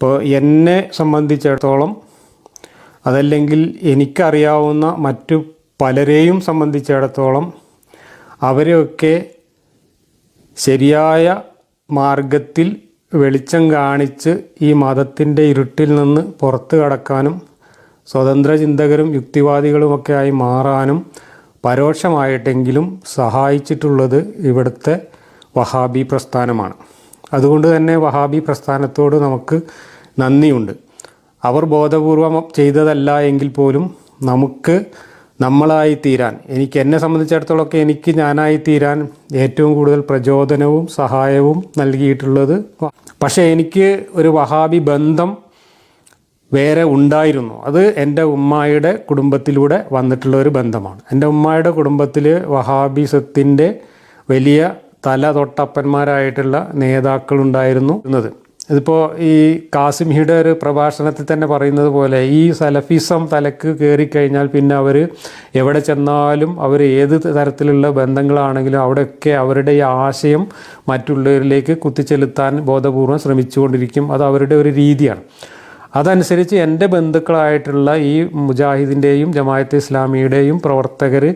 ഇപ്പോൾ എന്നെ സംബന്ധിച്ചിടത്തോളം അതല്ലെങ്കിൽ എനിക്കറിയാവുന്ന മറ്റു പലരെയും സംബന്ധിച്ചിടത്തോളം അവരെയൊക്കെ ശരിയായ മാർഗത്തിൽ വെളിച്ചം കാണിച്ച് ഈ മതത്തിന്റെ ഇരുട്ടിൽ നിന്ന് പുറത്തു കടക്കാനും സ്വതന്ത്ര ചിന്തകരും യുക്തിവാദികളുമൊക്കെ ആയി മാറാനും പരോക്ഷമായിട്ടെങ്കിലും സഹായിച്ചിട്ടുള്ളത് ഇവിടുത്തെ വഹാബി പ്രസ്ഥാനമാണ്. അതുകൊണ്ട് തന്നെ വഹാബി പ്രസ്ഥാനത്തോട് നമുക്ക് നന്ദിയുണ്ട്. അവർ ബോധപൂർവം ചെയ്തതല്ല എങ്കിൽ പോലും നമുക്ക് നമ്മളായി തീരാൻ എനിക്ക് എന്നെ സംബന്ധിച്ചിടത്തോളമൊക്കെ എനിക്ക് ഞാനായി തീരാൻ ഏറ്റവും കൂടുതൽ പ്രചോദനവും സഹായവും നൽകിയിട്ടുള്ളത് പക്ഷേ എനിക്ക് ഒരു വഹാബി ബന്ധം വേറെ ഉണ്ടായിരുന്നു. അത് എന്റെ ഉമ്മായുടെ കുടുംബത്തിലൂടെ വന്നിട്ടുള്ള ഒരു ബന്ധമാണ്. എന്റെ ഉമ്മായുടെ കുടുംബത്തിൽ വഹാബിസത്തിന്റെ വലിയ തല തൊട്ടപ്പന്മാരായിട്ടുള്ള നേതാക്കളുണ്ടായിരുന്നു. എന്നത് ഇതിപ്പോൾ ഈ കാസിമിയുടെ ഒരു പ്രഭാഷണത്തിൽ തന്നെ പറയുന്നത് പോലെ ഈ സലഫിസം തലക്ക് കയറിക്കഴിഞ്ഞാൽ പിന്നെ അവർ എവിടെ ചെന്നാലും അവർ ഏത് തരത്തിലുള്ള ബന്ധങ്ങളാണെങ്കിലും അവിടെയൊക്കെ അവരുടെ ഈ ആശയം മറ്റുള്ളവരിലേക്ക് കുത്തിച്ചെലുത്താൻ ബോധപൂർവം ശ്രമിച്ചുകൊണ്ടിരിക്കും. അത് അവരുടെ ഒരു രീതിയാണ്. അതനുസരിച്ച് എന്റെ ബന്ധുക്കളായിട്ടുള്ള ഈ മുജാഹിദിന്റെയും ജമായത്ത് ഇസ്ലാമിയുടെയും പ്രവർത്തകർ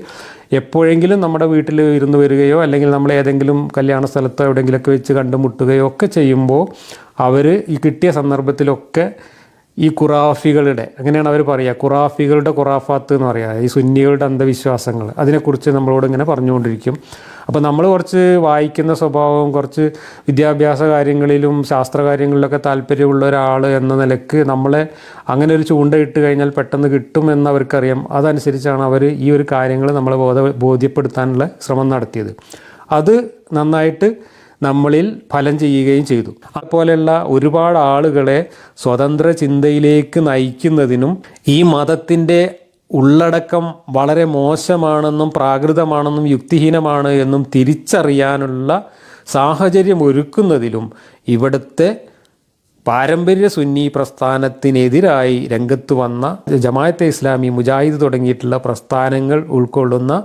എപ്പോഴെങ്കിലും നമ്മുടെ വീട്ടിൽ ഇരുന്ന് വരികയോ അല്ലെങ്കിൽ നമ്മൾ ഏതെങ്കിലും കല്യാണ സ്ഥലത്തോ എവിടെയെങ്കിലുമൊക്കെ വെച്ച് കണ്ടുമുട്ടുകയോ ഒക്കെ ചെയ്യുമ്പോൾ അവർ ഈ കിട്ടിയ സന്ദർഭത്തിലൊക്കെ ഈ ഖുറാഫികളുടെ അങ്ങനെയാണ് അവർ പറയുക ഖുറാഫികളുടെ ഖുറാഫാത്ത് എന്ന് പറയുക ഈ സുന്നികളുടെ അന്ധവിശ്വാസങ്ങൾ. അതിനെക്കുറിച്ച് നമ്മളോട് ഇങ്ങനെ പറഞ്ഞുകൊണ്ടിരിക്കും. അപ്പോൾ നമ്മൾ കുറച്ച് വായിക്കുന്ന സ്വഭാവം കുറച്ച് വിദ്യാഭ്യാസ കാര്യങ്ങളിലും ശാസ്ത്ര കാര്യങ്ങളിലൊക്കെ താല്പര്യമുള്ള ഒരാൾ എന്ന നിലയ്ക്ക് നമ്മളെ അങ്ങനെ ഒരു ചൂണ്ട ഇട്ട് കഴിഞ്ഞാൽ പെട്ടെന്ന് കിട്ടും എന്ന് അവർക്കറിയാം അതനുസരിച്ചാണ് അവർ ഈ ഒരു കാര്യങ്ങൾ നമ്മളെ ബോധ ബോധ്യപ്പെടുത്താനുള്ള ശ്രമം നടത്തിയത്. അത് നന്നായിട്ട് നമ്മളിൽ ഫലം ചെയ്യുകയും ചെയ്തു. അതുപോലെയുള്ള ഒരുപാട് ആളുകളെ സ്വതന്ത്ര ചിന്തയിലേക്ക് നയിക്കുന്നതിനും ഈ മതത്തിന്റെ ഉള്ളടക്കം വളരെ മോശമാണെന്നും പ്രാകൃതമാണെന്നും യുക്തിഹീനമാണ് എന്നും തിരിച്ചറിയാനുള്ള സാഹചര്യം ഒരുക്കുന്നതിലും ഇവിടുത്തെ പാരമ്പര്യ സുന്നി പ്രസ്ഥാനത്തിനെതിരായി രംഗത്ത് വന്ന ജമായത്തെ ഇസ്ലാമി മുജാഹിദ് തുടങ്ങിയിട്ടുള്ള പ്രസ്ഥാനങ്ങൾ ഉൾക്കൊള്ളുന്ന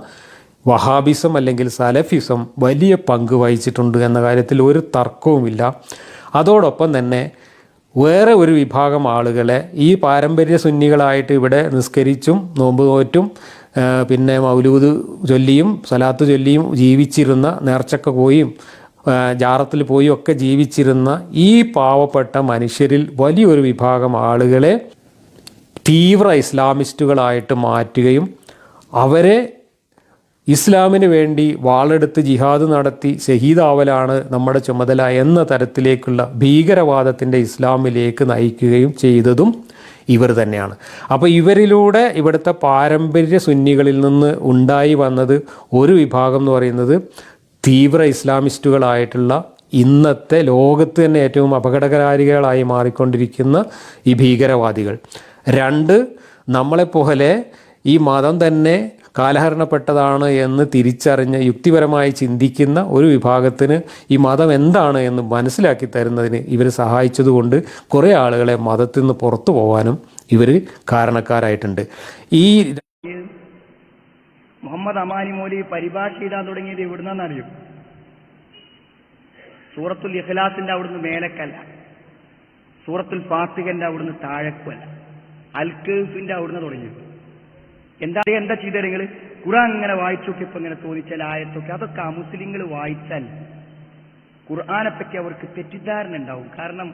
വഹാബിസം അല്ലെങ്കിൽ സലഫിസം വലിയ പങ്ക് വഹിച്ചിട്ടുണ്ട് എന്ന കാര്യത്തിൽ ഒരു തർക്കവുമില്ല. അതോടൊപ്പം തന്നെ വേറെ ഒരു വിഭാഗം ആളുകളെ ഈ പാരമ്പര്യ സുന്നികളായിട്ട് ഇവിടെ നിസ്കരിച്ചും നോമ്പ് നോറ്റും പിന്നെ മൗലൂദ് ചൊല്ലിയും സലാത്ത് ചൊല്ലിയും ജീവിച്ചിരുന്ന നേർച്ചക്ക പോയും ജാറത്തിൽ പോയി ഒക്കെ ജീവിച്ചിരുന്ന ഈ പാവപ്പെട്ട മനുഷ്യരിൽ വലിയൊരു വിഭാഗം ആളുകളെ തീവ്ര ഇസ്ലാമിസ്റ്റുകളായിട്ട് മാറ്റുകയും അവരെ ഇസ്ലാമിന് വേണ്ടി വാളെടുത്ത് ജിഹാദ് നടത്തി ഷഹീദാവലാണ് നമ്മുടെ ചുമതല എന്ന തരത്തിലേക്കുള്ള ഭീകരവാദത്തിന്റെ ഇസ്ലാമിലേക്ക് നയിക്കുകയും ചെയ്തതും ഇവർ തന്നെയാണ്. അപ്പോൾ ഇവരിലൂടെ ഇവിടുത്തെ പാരമ്പര്യ സുന്നികളിൽ നിന്ന് ഉണ്ടായി വന്നത് ഒരു വിഭാഗം എന്ന് പറയുന്നത് തീവ്ര ഇസ്ലാമിസ്റ്റുകളായിട്ടുള്ള ഇന്നത്തെ ലോകത്ത് തന്നെ ഏറ്റവും അപകടകാരികളായി മാറിക്കൊണ്ടിരിക്കുന്ന ഈ ഭീകരവാദികൾ. രണ്ട് നമ്മളെപ്പോലെ ഈ മതം തന്നെ കാലഹരണപ്പെട്ടതാണ് എന്ന് തിരിച്ചറിഞ്ഞ് യുക്തിപരമായി ചിന്തിക്കുന്ന ഒരു വിഭാഗത്തിന് ഈ മതം എന്താണ് എന്ന് മനസ്സിലാക്കി തരുന്നതിന് ഇവർ സഹായിച്ചതുകൊണ്ട് കുറേ ആളുകളെ മതത്തിൽ നിന്ന് പുറത്തു പോകാനും ഇവർ കാരണക്കാരായിട്ടുണ്ട്. ഈ മുഹമ്മദ് അമാനി മോലി പരിഭാഷ ചെയ്താൻ തുടങ്ങിയത് എവിടുന്നറിയും സൂറത്തുൽ ഇഖ്ലാസിന്റെ അവിടുന്ന് മേലക്കല്ല. സൂറത്തുൽ ഫാത്തിഖന്റെ അവിടുന്ന് താഴക്കുമല്ല അൽക്കേഫിന്റെ അവിടുന്ന് തുടങ്ങി എന്താ എന്താ ചെയ്തത് നിങ്ങൾ ഖുർആൻ ഇങ്ങനെ വായിച്ചൊക്കെ ഇപ്പൊ ഇങ്ങനെ തോന്നിച്ചാൽ ആയത്തൊക്കെ. അതൊക്കെ ആ മുസ്ലിങ്ങൾ വായിച്ചാൽ ഖുർആാനെപ്പറ്റി അവർക്ക് തെറ്റിദ്ധാരണ ഉണ്ടാവും. കാരണം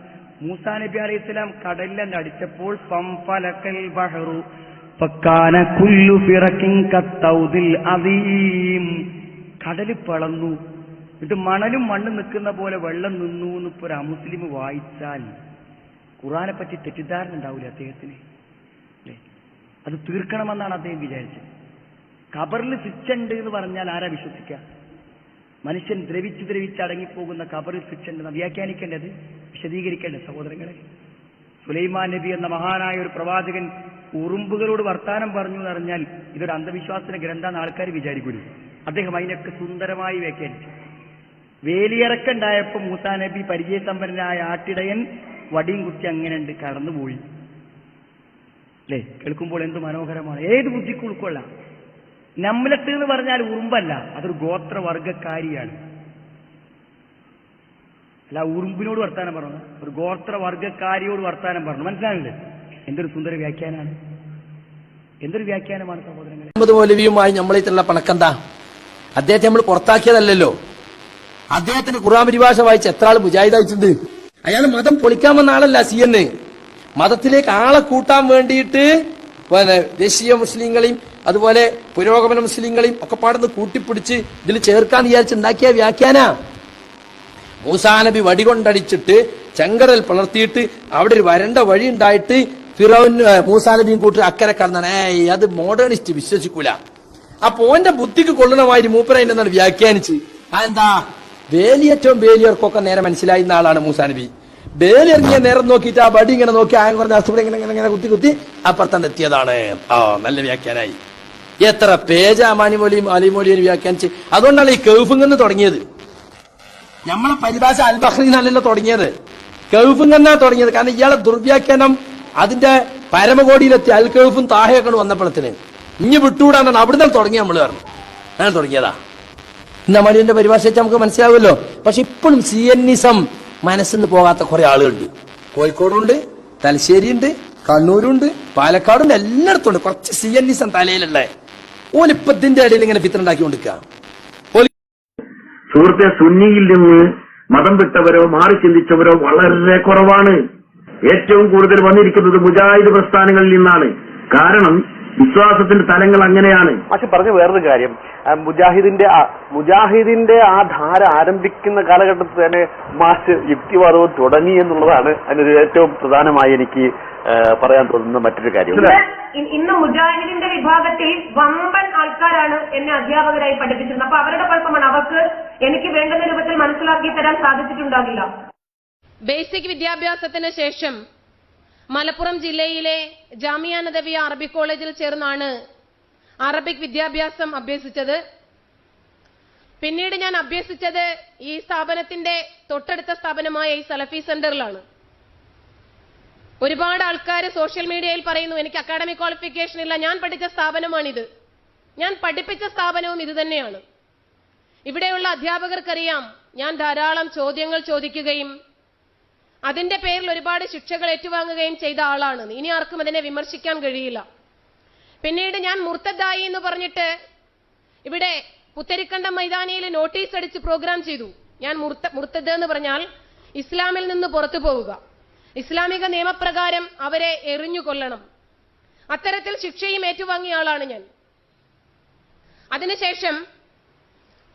മൂസാ നബി അലൈഹി സ്വലാം കടലിൽ അടിച്ചപ്പോൾ ഫംഫലക്കൽ ബഹറു ഫക്കാന കുല്ലു കടൽ പിളന്നു. ഇത് മണലും മണ്ണും നിൽക്കുന്ന പോലെ വെള്ളം നിന്നു എന്നിപ്പോ ഒരു അമുസ്ലിം വായിച്ചാൽ ഖുറാനെ പറ്റി തെറ്റിദ്ധാരണ ഉണ്ടാവില്ല അദ്ദേഹത്തിന്. അത് തീർക്കണമെന്നാണ് അദ്ദേഹം വിചാരിച്ചത്. കബറിൽ ശിക്ഷണ്ട് എന്ന് പറഞ്ഞാൽ ആരാ വിശ്വസിക്കുക മനുഷ്യൻ ദ്രവിച്ച് ദ്രവിച്ച് അടങ്ങിപ്പോകുന്ന കബറിൽ ശിക്ഷ ഉണ്ടെന്ന് വ്യാഖ്യാനിക്കേണ്ടത് വിശദീകരിക്കേണ്ടത് സഹോദരങ്ങളെ. സുലൈമാൻ നബി എന്ന മഹാനായ ഒരു പ്രവാചകൻ ഉറുമ്പുകളോട് വർത്താനം പറഞ്ഞു എന്ന് പറഞ്ഞാൽ ഇതൊരു അന്ധവിശ്വാസത്തിന്റെ ഗ്രന്ഥാന്ന് ആൾക്കാർ വിചാരിക്കുന്നു അദ്ദേഹം അതിനൊക്കെ സുന്ദരമായി വ്യാഖ്യാനിച്ചു. വേലിയിറക്കുണ്ടായപ്പോൾ മൂസാ നബി പരിചയസമ്പന്നനായ ആട്ടിടയൻ വടിയും കുത്തി അങ്ങനെ കടന്നുപോയി. അല്ലേ കേൾക്കുമ്പോൾ എന്ത് മനോഹരമാണ്. ഏത് ബുദ്ധിക്ക് ഉൾക്കൊള്ളാം. നമ്മലത്ത് എന്ന് പറഞ്ഞാൽ ഉറുമ്പല്ല. അതൊരു ഗോത്രവർഗക്കാരിയാണ് അല്ല ഉറുമ്പിനോട് വർത്താനം പറഞ്ഞു? ഒരു ഗോത്രവർഗക്കാരിയോട് വർത്താനം പറഞ്ഞു? മനസ്സിലായില്ലേ എന്തൊരു സുന്ദര വ്യാഖ്യാനമാണ്. എന്തൊരു വ്യാഖ്യാനമാണ് സഹോദരങ്ങളെ. മൗലവിയുമായി നമ്മളായിട്ടുള്ള പണക്കെന്താ? അദ്ദേഹത്തെ നമ്മൾ പുറത്താക്കിയതല്ലല്ലോ. അദ്ദേഹത്തിന് ഖുറാൻ പരിഭാഷ വായിച്ച് എത്ര ആൾ മുജാഹിദ് അയാൾ മതം പൊളിക്കാൻ വന്ന ആളല്ല സി എന്ന് മതത്തിലേക്ക് ആളെ കൂട്ടാൻ വേണ്ടിയിട്ട് പിന്നെ ദേശീയ മുസ്ലിങ്ങളെയും അതുപോലെ പുരോഗമന മുസ്ലിങ്ങളെയും ഒക്കെ പാടുന്ന് കൂട്ടിപ്പിടിച്ച് ഇതിൽ ചേർക്കാൻ വിചാരിച്ചുണ്ടാക്കിയ വ്യാഖ്യാന. മൂസാനബി വടികൊണ്ടടിച്ചിട്ട് ചെങ്കടൽ പുലർത്തിയിട്ട് അവിടെ ഒരു വരണ്ട വഴി ഉണ്ടായിട്ട് ഫിറോൻ മൂസാനബിയും കൂട്ടി അക്കരെ കടന്നാണ് ഏയ് അത് മോഡേണിസ്റ്റ് വിശ്വസിക്കൂല. അപ്പൊ ഓന്റെ ബുദ്ധിക്ക് കൊള്ളുന്ന മാതിരി മൂപ്പര എന്നാണ് വ്യാഖ്യാനിച്ച്? അതെന്താ വേലിയേറ്റവും വേലിയർക്കൊക്കെ നേരെ മനസ്സിലായിരുന്ന ആളാണ് മൂസാ നബി വേലി ഇറങ്ങിയ നേരം നോക്കിയിട്ട് ആ വടി ഇങ്ങനെ നോക്കി ആയം കുറഞ്ഞ അസുഖം ഇങ്ങനെ ഇങ്ങനെ ഇങ്ങനെ കുത്തി കുത്തി അപ്പുറത്തന്നെ എത്തിയതാണ്. ആ നല്ല വ്യാഖ്യാനായി. എത്ര പേജ അമാനിമൊലിയും അലിമൊലിയും വ്യാഖ്യാനിച്ച്. അതുകൊണ്ടാണ് ഈ കേഫിങ്ങന്ന് തുടങ്ങിയത്. നമ്മളെ പരിഭാഷ അൽ ബഹ്റി തുടങ്ങിയത്. കൗഫും എന്നാ തുടങ്ങിയത്. കാരണം ഇയാളെ ദുർവ്യാഖ്യാനം അതിന്റെ പരമകോടിയിലെത്തി അൽ കൗഫും താഹയൊക്കെ വന്നപ്പോഴത്തിന്. ഇനി വിട്ടുകൂടാന്നാണ് അവിടുന്ന് തുടങ്ങി നമ്മൾ പറഞ്ഞു. അങ്ങനെ തുടങ്ങിയതാ. ഇന്ന് മനുവിന്റെ പരിഭാഷ വെച്ചാൽ നമുക്ക് മനസ്സിലാവുമല്ലോ. പക്ഷെ ഇപ്പോഴും സി നിന്ന് പോകാത്ത കുറെ ആളുകളുണ്ട്. കോഴിക്കോടുണ്ട് തലശ്ശേരിയുണ്ട് കണ്ണൂരുണ്ട് പാലക്കാടുണ്ട് എല്ലായിടത്തും ഉണ്ട് കുറച്ച് സി എൻ ഇസം തലയിലുള്ള. ഓലിപ്പത്തിന്റെ ഇടയിൽ ഇങ്ങനെ പിത്തനുണ്ടാക്കി കൊണ്ടിരിക്കുക ഓൽ സുഹൃത്തെ സുന്നിയിൽ നിന്ന് മതം വിട്ടവരോ മാറി ചിന്തിച്ചവരോ വളരെ കുറവാണ്. ഏറ്റവും കൂടുതൽ വന്നിരിക്കുന്നത് മുജാഹിദ് പ്രസ്ഥാനങ്ങളിൽ നിന്നാണ്. കാരണം വിശ്വാസത്തിന്റെ തലങ്ങൾ അങ്ങനെയാണ്. പക്ഷെ പറഞ്ഞ വേറൊരു കാര്യം. മുജാഹിദിന്റെ മുജാഹിദിന്റെ ആ ധാര ആരംഭിക്കുന്ന കാലഘട്ടത്തിൽ തന്നെ മാസ് യുക്തിവാദവും തുടങ്ങി എന്നുള്ളതാണ് അതിനൊരു ഏറ്റവും പ്രധാനമായി എനിക്ക് പറയാൻ തോന്നുന്ന മറ്റൊരു കാര്യം. ഇന്ന് ഇന്ന് മുജാഹിദിന്റെ വിഭാഗത്തിൽ വമ്പൻ ആൾക്കാരാണ് എന്നെ അധ്യാപകരായി പഠിപ്പിച്ചിരുന്നത്. അപ്പൊ അവരുടെ കുഴപ്പമാണ്. അവർക്ക് എനിക്ക് വേണ്ടുന്ന രൂപത്തിൽ മനസ്സിലാക്കി തരാൻ സാധിച്ചിട്ടുണ്ടാകില്ല. ബേസിക് വിദ്യാഭ്യാസത്തിന് ശേഷം മലപ്പുറം ജില്ലയിലെ ജാമിയാനദവി അറബിക് കോളേജിൽ ചേർന്നാണ് അറബിക് വിദ്യാഭ്യാസം അഭ്യസിച്ചത്. പിന്നീട് ഞാൻ അഭ്യസിച്ചത് ഈ സ്ഥാപനത്തിന്റെ തൊട്ടടുത്ത സ്ഥാപനമായ ഈ സലഫി സെന്ററിലാണ്. ഒരുപാട് ആൾക്കാർ സോഷ്യൽ മീഡിയയിൽ പറയുന്നു എനിക്ക് അക്കാഡമിക് ക്വാളിഫിക്കേഷൻ ഇല്ല ഞാൻ പഠിച്ച സ്ഥാപനമാണിത്. ഞാൻ പഠിപ്പിച്ച സ്ഥാപനവും ഇത് തന്നെയാണ്. ഇവിടെയുള്ള അധ്യാപകർക്കറിയാം ഞാൻ ധാരാളം ചോദ്യങ്ങൾ ചോദിക്കുകയും അതിന്റെ പേരിൽ ഒരുപാട് ശിക്ഷകൾ ഏറ്റുവാങ്ങുകയും ചെയ്ത ആളാണ്. ഇനി ആർക്കും അതിനെ വിമർശിക്കാൻ കഴിയില്ല. പിന്നീട് ഞാൻ മുർത്തദായി എന്ന് പറഞ്ഞിട്ട് ഇവിടെ പുത്തരിക്കണ്ടം മൈതാനിയിൽ നോട്ടീസ് അടിച്ച് പ്രോഗ്രാം ചെയ്തു. ഞാൻ മുർത്ത മുർത്തദ് എന്ന് പറഞ്ഞാൽ ഇസ്ലാമിൽ നിന്ന് പുറത്തു പോവുക. ഇസ്ലാമിക നിയമപ്രകാരം അവരെ എറിഞ്ഞു കൊല്ലണം. അത്തരത്തിൽ ശിക്ഷയും ഏറ്റുവാങ്ങിയ ആളാണ് ഞാൻ. അതിനുശേഷം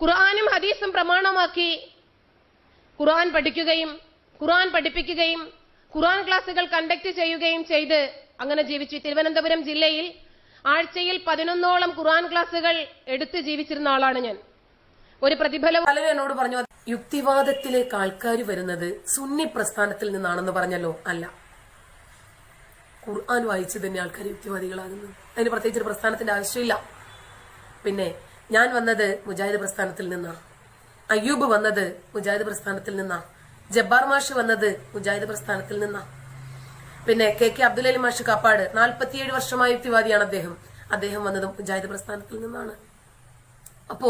ഖുർആാനും ഹദീസും പ്രമാണമാക്കി ഖുർആൻ പഠിക്കുകയും ഖുർആൻ പഠിപ്പിക്കുകയും ഖുർആൻ ക്ലാസുകൾ കണ്ടക്ട് ചെയ്യുകയും ചെയ്ത് അങ്ങനെ ജീവിച്ചു തിരുവനന്തപുരം ജില്ലയിൽ ആഴ്ചയിൽ പതിനൊന്നോളം ഖുർആൻ ക്ലാസുകൾ എടുത്ത് ജീവിച്ചിരുന്ന ആളാണ് ഞാൻ. ഒരു പ്രതിഫലം പലരും എന്നോട് പറഞ്ഞു യുക്തിവാദത്തിലേക്ക് ആൾക്കാർ വരുന്നത് സുന്നി പ്രസ്ഥാനത്തിൽ നിന്നാണെന്ന് പറഞ്ഞല്ലോ അല്ല. ഖുർആൻ വായിച്ച് തന്നെ ആൾക്കാർ യുക്തിവാദികളാകുന്നു. അതിന് പ്രത്യേകിച്ച് പ്രസ്ഥാനത്തിന്റെ ആവശ്യമില്ല. പിന്നെ ഞാൻ വന്നത് മുജാഹിദ് പ്രസ്ഥാനത്തിൽ നിന്നാണ്. അയ്യൂബ് വന്നത് മുജാഹിദ് പ്രസ്ഥാനത്തിൽ നിന്നാ ജബ്ബാർ മാഷ് വന്നത് മുജാഹിദ് പ്രസ്ഥാനത്തിൽ നിന്നാ. പിന്നെ കെ കെ അബ്ദുൽ അലി മാഷ് കാപ്പാട് നാൽപ്പത്തിയേഴ് വർഷമായ യുക്തിവാദിയാണ് അദ്ദേഹം. അദ്ദേഹം വന്നത് മുജാഹിദ് പ്രസ്ഥാനത്തിൽ നിന്നാണ്. അപ്പോ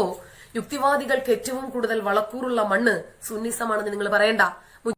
യുക്തിവാദികൾക്ക് ഏറ്റവും കൂടുതൽ വളക്കൂറുള്ള മണ്ണ് സുന്നിസമാണെന്ന് നിങ്ങൾ പറയണ്ട.